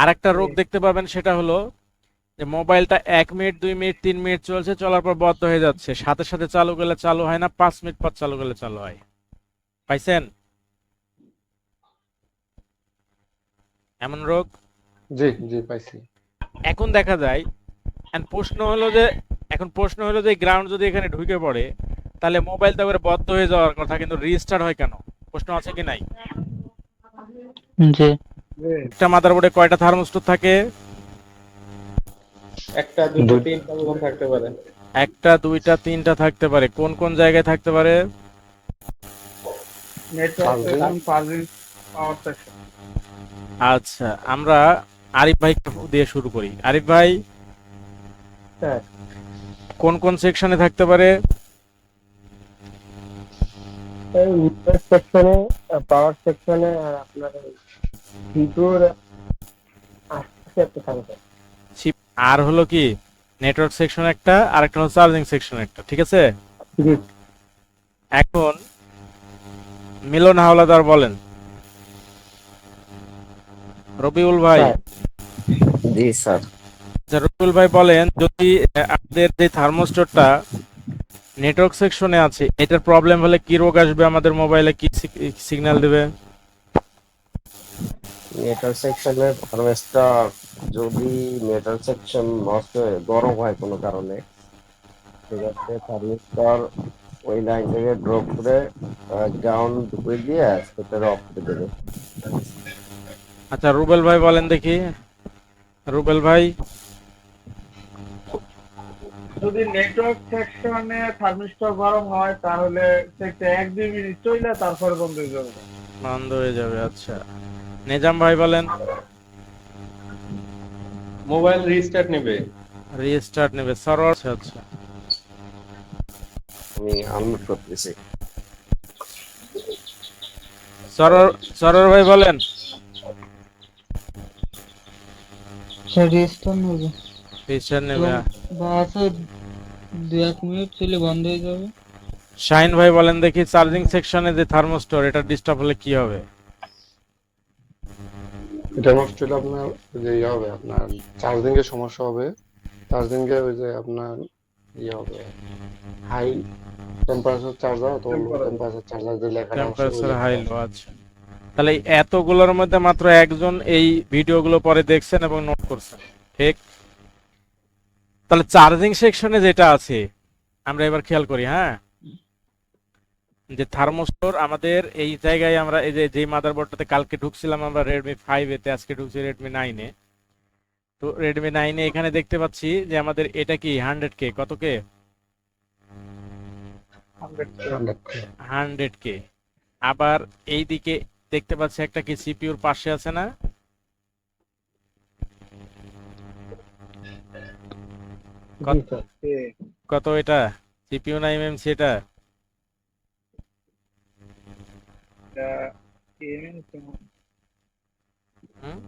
আরেকটা রোগ দেখতে পাবেন সেটা হলো যে মোবাইলটা এক মিনিট দুই মিনিট তিন মিনিট চলছে চলার পর বন্ধ হয়ে যাচ্ছে। সাথে সাথে চালু করলে চালু হয় না পাঁচ মিনিট পর চালু করলে চালু হয়। পাইছেন? এমন রোগ? জি জি পাইছি। এখন দেখা যায় প্রশ্ন হলো যে এখন প্রশ্ন হলো যে গ্রাউন্ড যদি এখানে ঢুকে পড়ে তাহলে মোবাইল তো একবারে বন্ধ হয়ে যাওয়ার কথা কিন্তু রিস্টার্ট হয় কেন? প্রশ্ন আছে কি নাই? জি। একটা মাদারবোর্ডে কয়টা থার্মোস্টর থাকে? একটা দুটো তিনটা থাকতে পারে। একটা দুইটা তিনটা থাকতে পারে। কোন কোন জায়গায় থাকতে পারে? আচ্ছা আমরা আরিফ ভাই দিয়ে শুরু করি। আরিফ ভাই? কোন কোন সেকশনে থাকতে পারে? এই সেকশনে পাওয়ার সেকশনে আর আপনার থাকবে চিপ আর হলো কি নেটওয়ার্ক সেকশন একটা আর একটা হলো চার্জিং সেকশন একটা ঠিক আছে? এখন মিলন হাওলাদার বলেন। রবিউল ভাই। জি স্যার। আচ্ছা রবিউল ভাই বলেন যদি আপনাদের যে থার্মোস্টরটা নেটওয়ার্ক সেকশনে আছে এটার প্রবলেম হলে কি রোগ আসবে আমাদের মোবাইলে কি সিগন্যাল দেবে? নেটওয়ার্ক সেকশনের ফার্মেসটা যদি নেটওয়ার্ক সেকশন নষ্ট হয়ে গরম হয় কোনো কারণে সেক্ষেত্রে থার্মিস্টার ওই লাইন থেকে ড্রপ করে গ্রাউন্ড ঢুকে দিয়ে সেটা অফ করে দেবে। আচ্ছা রুবেল ভাই বলেন দেখি। রুবেল ভাই? যদি নেটওয়ার্ক সেকশনে থার্মিস্টর গরম হয় তাহলে সেটা এক দুই মিনিট চলে তারপরে বন্ধ হয়ে যাবে। বন্ধ হয়ে যাবে আচ্ছা। নিজাম ভাই বলেন। মোবাইল রিস্টার্ট নেবে। রিস্টার্ট নেবে সার্ভার আচ্ছা আচ্ছা। আমি আনলোড করতেছি। সরোর সরোর ভাই বলেন। স্যার রেস্টার নেবে। রিস্টার্ট নেবে বা আছে দু এক মিনিট চলে বন্ধ হয়ে যাবে। শাহিন ভাই বলেন দেখি চার্জিং সেকশনে যে থার্মোস্টর এটা ডিস্টার্ব হলে কি হবে? এটা হলে আপনার যে ইয়ে হবে আপনার চার্জিং এর সমস্যা হবে। চার্জিং এ ওই যে আপনার ইয়ে হবে হাই টেম্পারেচার চার্জার তো temperature charger temperature high low আচ্ছা। তাহলে এতগুলোর মধ্যে মাত্র একজন এই ভিডিওগুলো পরে দেখছেন এবং নোট করছেন ঠিক? তাহলে চার্জিং সেকশনে যেটা আছে আমরা এবার খেয়াল করি হ্যাঁ? যে থার্মোস্টর আমাদের এই জায়গায় আমরা এই যে যে মাদারবোর্ডটাতে কালকে ঢুকছিলাম আমরা রেডমি ফাইভ এতে আজকে ঢুকছি রেডমি নাইনে তো রেডমি নাইনে এখানে দেখতে পাচ্ছি যে আমাদের এটা কি হান্ড্রেড কে কত কে হান্ড্রেড কে আবার এইদিকে দেখতে পাচ্ছি একটা কি সিপিউর পাশে আছে না? কত- কত এটা? সিপিইউ না এমএমসি এটা? হুম?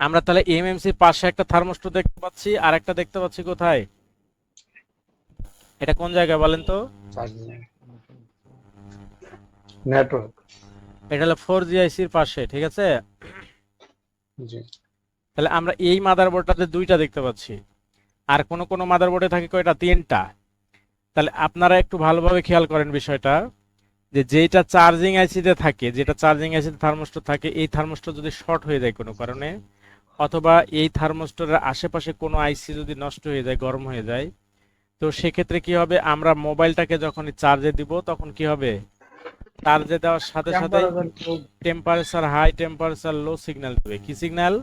আমরা তাহলে এমএমসির পাশে একটা থার্মোস্টর দেখতে পাচ্ছি আর একটা দেখতে পাচ্ছি কোথায়? এটা কোন জায়গায় বলেন তো? নেটওয়ার্ক এটা হলো ফোর জি আইসির পাশে ঠিক আছে? জি। তাহলে আমরা এই মাদারবোর্ডটাতে দুইটা দেখতে পাচ্ছি। আর কোন কোন মাদারবোর্ডে থাকে কয়টা? তিনটা। তাহলে আপনারা একটু ভালোভাবে খেয়াল করেন বিষয়টা যে যেটা চার্জিং আইসিতে থাকে যেটা চার্জিং আইসিতে থার্মোস্টর থাকে এই থার্মোস্টর যদি শর্ট হয়ে যায় কোনো কারণে অথবা এই থার্মোস্টরের আশেপাশে কোনো আইসি যদি নষ্ট হয়ে যায় গরম হয়ে যায় তো সেক্ষেত্রে কি হবে? আমরা মোবাইলটাকে যখন চার্জে দিব তখন কি হবে? চার্জে দেওয়ার সাথে সাথে temperature high temperature low signal দেবে। কি signal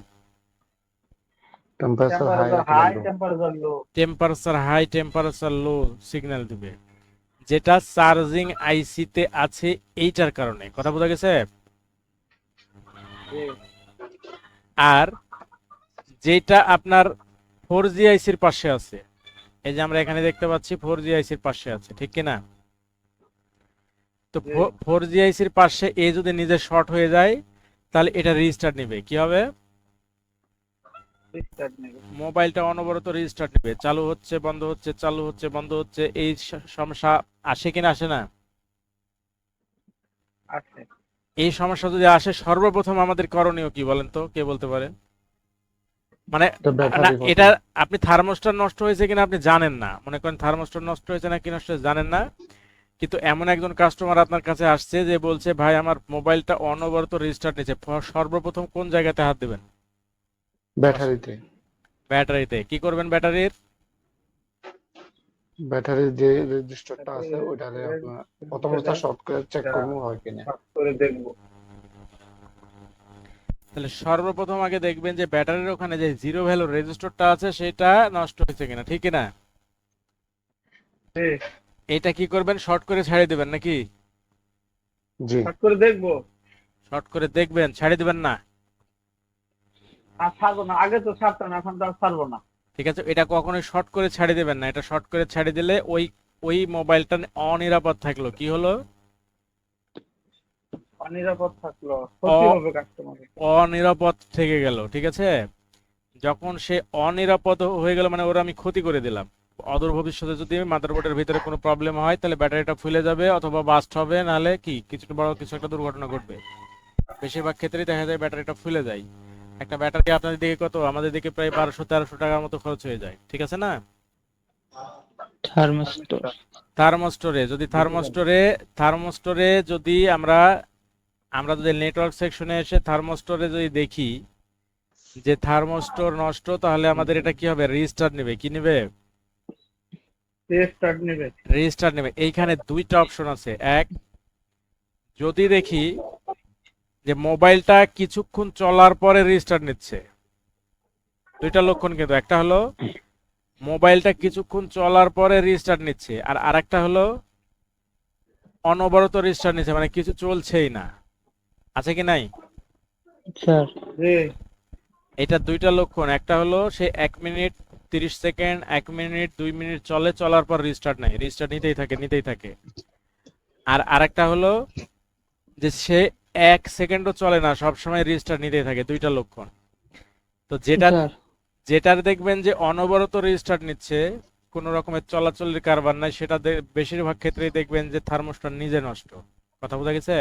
temperature high temperature low temperature high temperature low signal দিবে। যেটা চার্জিং আইসিতে আছে এইটার কারণে। কথা বোঝা গেছে? আর যেটা আপনার ফোর জি আইসির পাশে আছে। এই যে আমরা এখানে দেখতে পাচ্ছি ফোর জি আইসির পাশে আছে ঠিক কি না তো ফোর জি আইসির পাশে এ যদি নিজে শর্ট হয়ে যায় তাহলে এটা রিস্টার্ট নেবে। কি হবে? মোবাইলটা অনবরত রিস্টার্ট নেবে। চালু হচ্ছে বন্ধ হচ্ছে চালু হচ্ছে বন্ধ হচ্ছে এই সমস্যা আসে কিনা আসে না? এই সমস্যা যদি আসে সর্বপ্রথম আমাদের করণীয় কি বলেন তো? কে বলতে পারে? মানে এটা আপনি থার্মোস্টার নষ্ট হয়েছে কিনা আপনি জানেন না। মনে করেন থার্মোস্টার নষ্ট হয়েছে না কি নষ্ট জানেন না। কিন্তু এমন একজন কাস্টমার আপনার কাছে আসছে যে বলছে ভাই আমার মোবাইলটা অনবরত রেজিস্টার্ট নিচ্ছে সর্বপ্রথম কোন জায়গাতে হাত দেবেন? ব্যাটারিতে। ব্যাটারিতে। কি করবেন ব্যাটারির? ব্যাটারির যে রেজিস্টারটা আছে ওইটারে আপনার প্রথমত শর্ট করে চেক করব হয় কিনা করে দেখব। তাহলে সর্বপ্রথম আগে দেখবেন যে ব্যাটারির ওখানে যে জিরো ভ্যালু রেজিস্টারটা আছে সেটা নষ্ট হয়েছে কিনা ঠিক না জি এটা কি করবেন? শর্ট করে ছাড়িয়ে দিবেন নাকি? জি। সার্চ করে দেখব। শর্ট করে দেখবেন ছাড়িয়ে দিবেন না? আর ছাড়বো না। আগে তো ছাড়তাম এখন তো আর ছাড়বো না। ঠিক আছে এটা কখনোই শর্ট করে ছাড়িয়ে দেবেন না। এটা শর্ট করে দিলে ওই ওই মোবাইলটা অনিরাপদ থাকল। কি হলো? থাকল। অনিরাপদ থেকে গেল ঠিক আছে? যখন সে অনিরাপদ হয়ে গেল মানে ওরা আমি ক্ষতি করে দিলাম। অদূর ভবিষ্যতে যদি মাদারবোর্ডের ভিতরে কোনো প্রবলেম হয় তাহলে ব্যাটারিটা ফুলে যাবে অথবা বাস্ট হবে নাহলে কি? কিছু বড় কিছু একটা দুর্ঘটনা ঘটবে। বেশিরভাগ ক্ষেত্রেই দেখা যায় ব্যাটারিটা ফুলে যায়। একটা ব্যাটারি আপনাদের দিকে কত? আমাদের দিকে প্রায় বারোশো তেরোশো টাকার মতো খরচ হয়ে যায়। ঠিক আছে না? থার্মোস্টর। থার্মোস্টোরে যদি থার্মোস্টোরে থার্মোস্টোরে যদি আমরা আমরা যদি নেটওয়ার্ক সেকশনে এসে থার্মোস্টোরে যদি দেখি যে থার্মোস্টোর নষ্ট তাহলে আমাদের এটা কি হবে? রেজিস্টার নেবে। কি নেবে? স্টার্ট নেবে। রেজিস্টার নেবে। এইখানে দুইটা অপশন আছে। এক যদি দেখি যে মোবাইলটা কিছুক্ষণ চলার পরে রেজিস্টার নিচ্ছে। দুইটা লক্ষণ কিন্তু একটা হলো মোবাইলটা কিছুক্ষণ চলার পরে রেজিস্টার নিচ্ছে আর আরেকটা হলো অনবরত রেজিস্টার নিচ্ছে মানে কিছু চলছেই না। আছে কি নাই? স্যার জি। এটা দুইটা লক্ষণ একটা হলো সে এক মিনিট তিরিশ সেকেন্ড এক মিনিট দুই মিনিট চলে চলার পর রিস্টার্ট নাই রিস্টার্ট নিতেই থাকে নিতেই থাকে। আর আরেকটা হলো যে সে এক সেকেন্ডও চলে না সব সময় রিস্টার্ট নিতেই থাকে দুইটা লক্ষণ। তো যেটা যেটার দেখবেন যে অনবরত রিস্টার্ট নিচ্ছে কোনো রকমের চলাচলের কারবার নাই সেটা বেশিরভাগ ক্ষেত্রেই দেখবেন যে থার্মোস্টার নিজে নষ্ট। কথা বোঝা গেছে?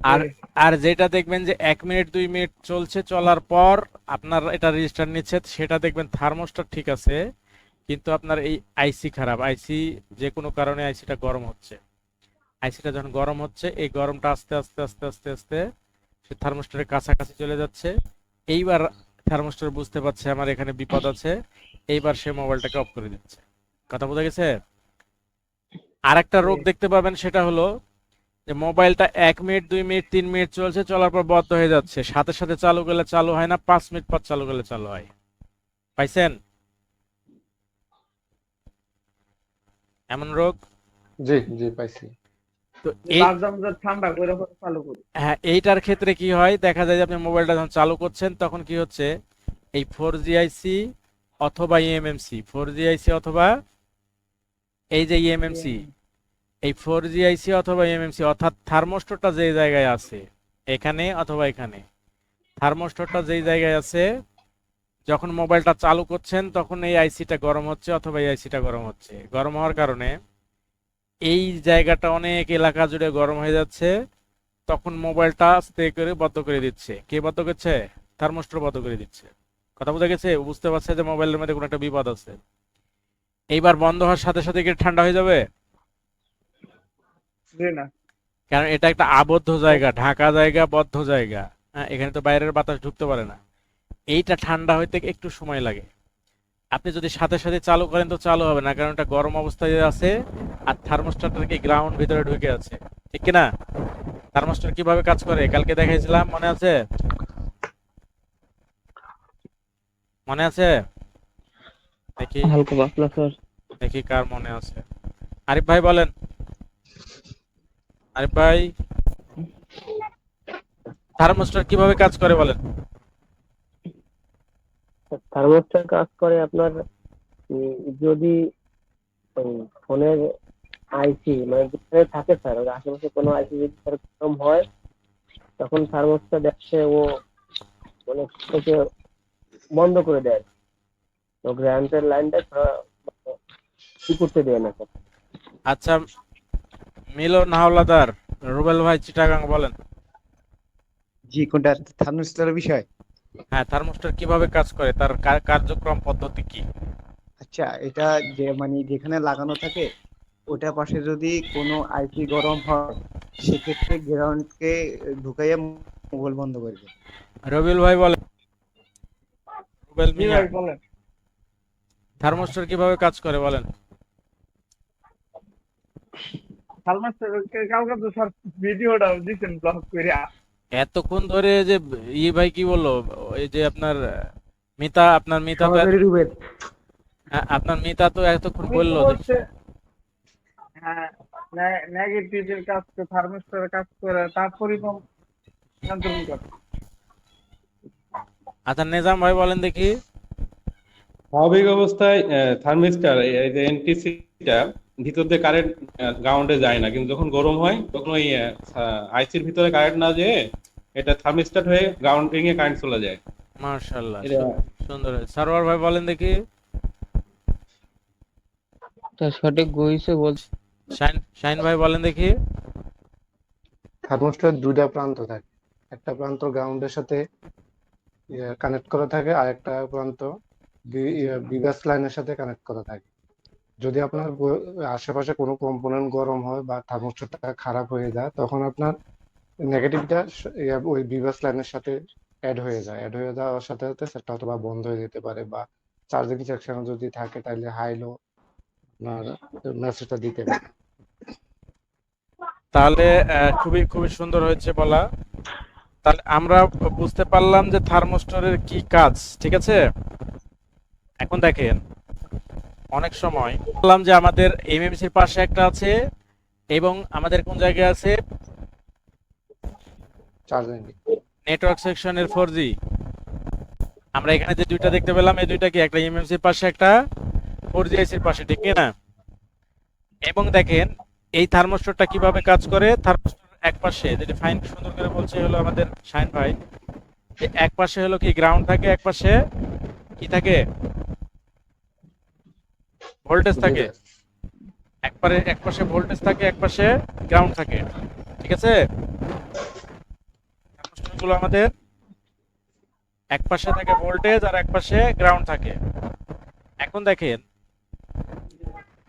আর আর যেটা দেখবেন যে এক মিনিট দুই মিনিট চলছে চলার পর আপনার এটা রেজিস্টার নিচ্ছে সেটা দেখবেন থার্মোস্টার ঠিক আছে কিন্তু আপনার এই আইসি খারাপ। আইসি যে কোনো কারণে আইসিটা গরম হচ্ছে। আইসিটা যখন গরম হচ্ছে, এই গরমটা আস্তে আস্তে আস্তে আস্তে আস্তে সে থার্মোস্টারের কাছাকাছি চলে যাচ্ছে। এইবার থার্মোস্টার বুঝতে পারছে আমার এখানে বিপদ আছে। এইবার সে মোবাইলটাকে অফ করে দিচ্ছে। কথা বোঝা গেছে? আর একটা রোগ দেখতে পাবেন সেটা হলো যে মোবাইলটা এক মিনিট, দুই মিনিট, তিন মিনিট চলছে, চলার পর বন্ধ হয়ে যাচ্ছে। সাথে সাথে চালু করলে চালু হয় না, পাঁচ মিনিট পর চালু করলে চালু হয়। পাইছেন? এমন রোগ? জি জি, পাইছি। তো এই লাস্ট আমাদের ঠান্ডা করে চালু করি। হ্যাঁ এইটার ক্ষেত্রে কি হয়? দেখা যায় যে আপনি মোবাইলটা যখন চালু করছেন তখন কি হচ্ছে? এই ফোর জিআইসি অথবা ইএমএমসি ফোর জিআইসি অথবা এই যে ইএমএমসি এই ফোর জিআইসি অথবা ইএমএমসি অর্থাৎ থার্মোস্টরটা যে জায়গায় আছে এখানে অথবা এখানে থার্মোস্টরটা যেই জায়গায় আছে যখন মোবাইলটা চালু করছেন তখন এই আইসিটা গরম হচ্ছে অথবা এই আইসিটা গরম হচ্ছে। গরম হওয়ার কারণে এই জায়গাটা অনেক এলাকা জুড়ে গরম হয়ে যাচ্ছে। তখন মোবাইলটা আস্তে করে বন্ধ করে দিচ্ছে। কে বন্ধ করছে? থার্মোস্টর বন্ধ করে দিচ্ছে। কথা বোঝা গেছে? বুঝতে পারছে যে মোবাইলের মধ্যে কোনো একটা বিপদ আছে। এইবার বন্ধ হওয়ার সাথে সাথে কি ঠান্ডা হয়ে যাবে? না। কারণ এটা একটা আবদ্ধ জায়গা ঢাকা জায়গা বদ্ধ জায়গা। হ্যাঁ এখানে তো বাইরের বাতাস ঢুকতে পারে না। এইটা ঠান্ডা হইতে একটু সময় লাগে। আপনি যদি সাথে সাথে চালু করেন তো চালু হবে না কারণ এটা গরম অবস্থায় আছে আর থার্মোস্টারটা কি গ্রাউন্ড ভিতরে ঢুকে আছে ঠিক কি না থার্মোস্টার কীভাবে কাজ করে? কালকে দেখাইছিলাম মনে আছে? মনে আছে? দেখি। হালকা পাতলা স্যার। দেখি কার মনে আছে। আরিফ ভাই বলেন। আরিফ ভাই থার্মোস্টার কীভাবে কাজ করে বলেন? থার্মোস্টার কাজ করে আপনার উম, যদি ফোনের আইসি মানে যেখানে থাকে স্যার ওর আশেপাশে কোনো আইসি যদি স্যার কম হয় তখন থার্মোস্টার দেখছে ও মানে থেকে বন্ধ করে দেয়। তো গ্রাউন্ডের লাইনটা কি করতে দেয় না স্যার আচ্ছা মিলন হাওলাদার রুবেল ভাই চিটাগাং বলেন। জি কোনটা থার্মোস্টারের বিষয়? হ্যাঁ থার্মোস্টার কীভাবে কাজ করে? তার কার্যক্রম পদ্ধতি কি? আচ্ছা এটা যে মানে যেখানে লাগানো থাকে ওটার পাশে যদি কোনো আইসি গরম হয় সেক্ষেত্রে গ্রাউন্ডকে ঢুকাইয়া মোবাইল বন্ধ করে রবিউল ভাই বলেন। রুবেল মিয়া। ভাই বলেন। থার্মোস্টার কীভাবে কাজ করে বলেন? থার্মাস্টার কালকে তো স্যার ভিডিওটা দিছেন ব্লগ করে এতক্ষণ ধরে যে ই ভাই কি বলল? এই যে আপনার মিতা আপনার মিতা তো হ্যাঁ, আপনার মিতা তো এতক্ষণ বলল হ্যাঁ নেগেটিভের কাজ করে থার্মোস্টারের কাজ করে তারপরে আচ্ছা নিজাম ভাই বলেন দেখি। স্বাভাবিক অবস্থায় থার্মিস্টার এই যে এনটিসিটা ভিতর দিয়ে কারেন্ট গ্রাউন্ডে যায় না। কিন্তু যখন গরম হয় তখন ওই আইসির ভিতরে কারেন্ট না যেয়ে এটা থার্মিস্টার হয়ে গ্রাউন্ডিং এ কারেন্ট চলে যায়। মার্শাল্লাহ সুন্দর সারোয়ার ভাই বলেন দেখি। তা সঠিক গইছে বলছে শাইন শাইন ভাই বলেন দেখি। থার্মোস্টার দুইটা প্রান্ত থাকে। একটা প্রান্ত গ্রাউন্ডের সাথে কানেক্ট করা থাকে আর একটা প্রান্ত বিগাস লাইনের সাথে কানেক্ট করা থাকে। যদি আপনার আশেপাশে কোনো কম্পোনেন্ট গরম হয় বা থার্মোস্টারটা খারাপ হয়ে যায়, তখন আপনার নেগেটিভটা ওই বিগাস লাইনের সাথে অ্যাড হয়ে যায়। অ্যাড হয়ে যাওয়ার সাথে সাথে সেটা হয়তো বা বন্ধ হয়ে যেতে পারে বা চার্জিং সেকশন যদি থাকে তাহলে হাই লো আপনার মেসেজটা দিতে পারে। তাহলে খুবই খুবই সুন্দর হয়েছে বলা। তাহলে আমরা বুঝতে পারলাম যে থার্মোস্টারের কি কাজ, ঠিক আছে? এখন দেখেন। অনেক সময়। বললাম যে আমাদের এমএমসির পাশে একটা আছে এবং আমাদের কোন জায়গায় আছে? নেটওয়ার্ক সেকশনের ফোর জি আমরা এখানে যে দুইটা দেখতে পেলাম এই দুইটা কি একটা এমএমসির পাশে একটা ফোর জি আইসির পাশে ঠিক না? এবং দেখেন এই থার্মোস্টারটা কীভাবে কাজ করে? থার্মোস্টার এক পাশে যেটা ফাইন সুন্দর করে বলছে হলো আমাদের শাইন ভাই। এক পাশে হলো কি গ্রাউন্ড থাকে এক পাশে? কি থাকে? ভোল্টেজ থাকে। একবারে এক পাশে ভোল্টেজ থাকে এক পাশে গ্রাউন্ড থাকে। ঠিক আছে? গুলো আমাদের এক পাশে থাকে ভোল্টেজ আর এক পাশে গ্রাউন্ড থাকে। এখন দেখেন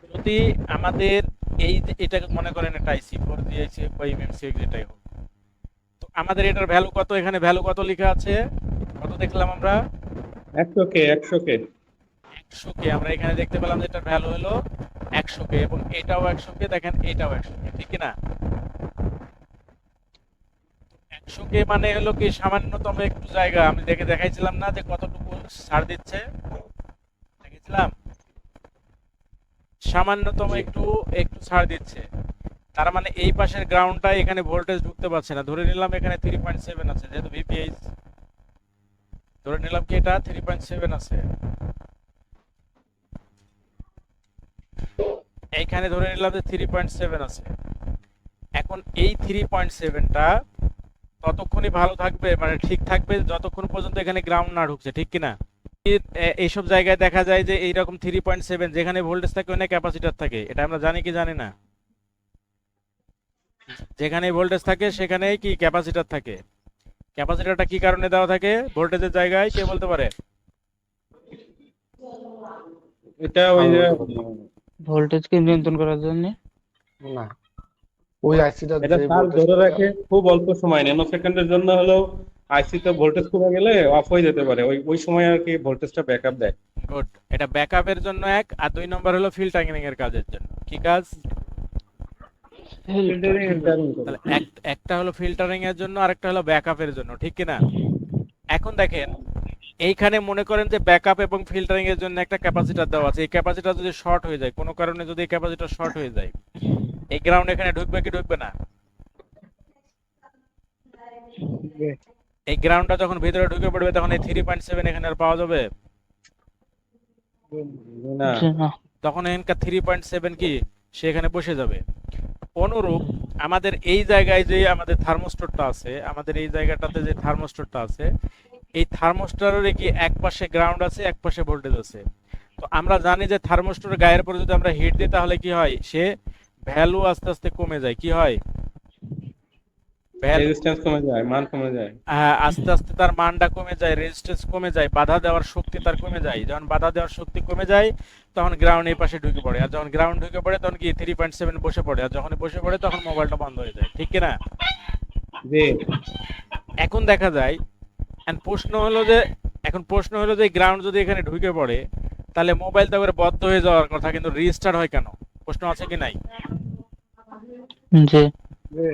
যদি আমাদের এই যে এটাকে মনে করেন একটা আইসি ফোর জি আইসি বা এমএমসি যেটাই হোক তো আমাদের এটার ভ্যালু কত? এখানে ভ্যালু কত লেখা আছে? কত দেখলাম আমরা? একশো কে একশো কে। একশো কে আমরা এখানে দেখতে পেলাম যে এটার ভ্যালু হলো একশো কে এবং এটাও একশো কে দেখেন এটাও একশো কে ঠিক না একশো কে মানে হলো কি সামান্যতম একটু জায়গা। আমি দেখে দেখাইছিলাম না যে কতটুকু ছাড় দিচ্ছে। দেখেছিলাম সামান্যতম একটু একটু ছাড় দিচ্ছে। তার মানে এই পাশের গ্রাউন্ডটা এখানে ভোল্টেজ ঢুকতে পারছে না। ধরে নিলাম এখানে থ্রি পয়েন্ট সেভেন আছে, যেহেতু ভিপিএইচ ধরে নিলাম কি এটা? থ্রি পয়েন্ট সেভেন আছে। এইখানে ধরে নিলাম যে থ্রি পয়েন্ট সেভেন আছে। এখন এই থ্রি পয়েন্ট সেভেনটা ততক্ষণই ভালো থাকবে মানে ঠিক থাকবে যতক্ষণ পর্যন্ত এখানে গ্রাউন্ড না ঢুকছে ঠিক কিনা? এইসব জায়গায় দেখা যায় যে এইরকম থ্রি পয়েন্ট সেভেন যেখানে ভোল্টেজ থাকে ওখানে ক্যাপাসিটার থাকে। এটা আমরা জানি কি জানি না? যেখানে ভোল্টেজ থাকে সেখানে কি ক্যাপাসিটার থাকে। ক্যাপাসিটারটা কি কারণে দেওয়া থাকে? ভোল্টেজের জায়গায় কে বলতে পারে? এটা ওই যে ভোল্টেজকে নিয়ন্ত্রণ করার জন্য? না। ওই আইসিটা এটা তার ধরে রাখে খুব অল্প সময় ন্যানো সেকেন্ডের জন্য হলেও আইসিতে ভোল্টেজ কমে গেলে অফ হয়ে যেতে পারে। ওই ওই সময় আর কি ভোল্টেজটা ব্যাকআপ দেয়। গুড এটা ব্যাকআপের জন্য এক আর দুই নম্বর হলো ফিল্টারিং এর কাজের জন্য। কি কাজ? একটা হলো ফিল্টারিং এর জন্য আরেকটা হলো ব্যাকআপের জন্য। ঠিক কি না এখন দেখেন এইখানে মনে করেন যে ব্যাকআপ এবং ফিল্টারিং এর জন্য একটা ক্যাপাসিটর দেওয়া আছে। এই ক্যাপাসিটর যদি শর্ট হয়ে যায় কোনো কারণে যদি এই ক্যাপাসিটর শর্ট হয়ে যায় এই গ্রাউন্ড এখানে ঢুকবে কি ঢুকবে না? এই গ্রাউন্ডটা যখন ভিতরে ঢুকে পড়বে তখন এই থ্রি পয়েন্ট সেভেন এখানে আর পাওয়া যাবে? না। তখন এখানকার পয়েন্ট সেভেন কি? সে এখানে বসে যাবে। অনুরূপ আমাদের এই জায়গায় যে আমাদের থার্মোস্টরটা আছে আমাদের এই জায়গাটাতে যে থার্মোস্টরটা আছে এই থার্মোস্টারের কি এক পাশে গ্রাউন্ড আছে এক পাশে ভোল্টেজ আছে? তো আমরা জানি যে থার্মোস্টারের গায়ের পরে যদি আমরা হিট দিই তাহলে কি হয়? সে ভ্যালু আস্তে আস্তে কমে যায়। কি হয়? রেজিস্ট্যান্স কমে যায় মান কমে যায়। হ্যাঁ, আস্তে আস্তে তার মানটা কমে যায় রেজিস্ট্যান্স কমে যায় বাধা দেওয়ার শক্তি তার কমে যায়। যখন বাধা দেওয়ার শক্তি কমে যায় তখন গ্রাউন্ড এই পাশে ঢুকে পড়ে। আর যখন গ্রাউন্ড ঢুকে পড়ে তখন কি থ্রি পয়েন্ট সেভেন বসে পড়ে। আর যখন বসে পড়ে তখন মোবাইলটা বন্ধ হয়ে যায়। ঠিক কিনা যে এখন দেখা যায় প্রশ্ন হলো যে এখন প্রশ্ন হলো যে গ্রাউন্ড যদি এখানে ঢুকে পড়ে তাহলে মোবাইল তো বদ্ধ হয়ে যাওয়ার কথা কিন্তু রিস্টার্ট হয় কেন? প্রশ্ন আছে কি নাই? জি। যে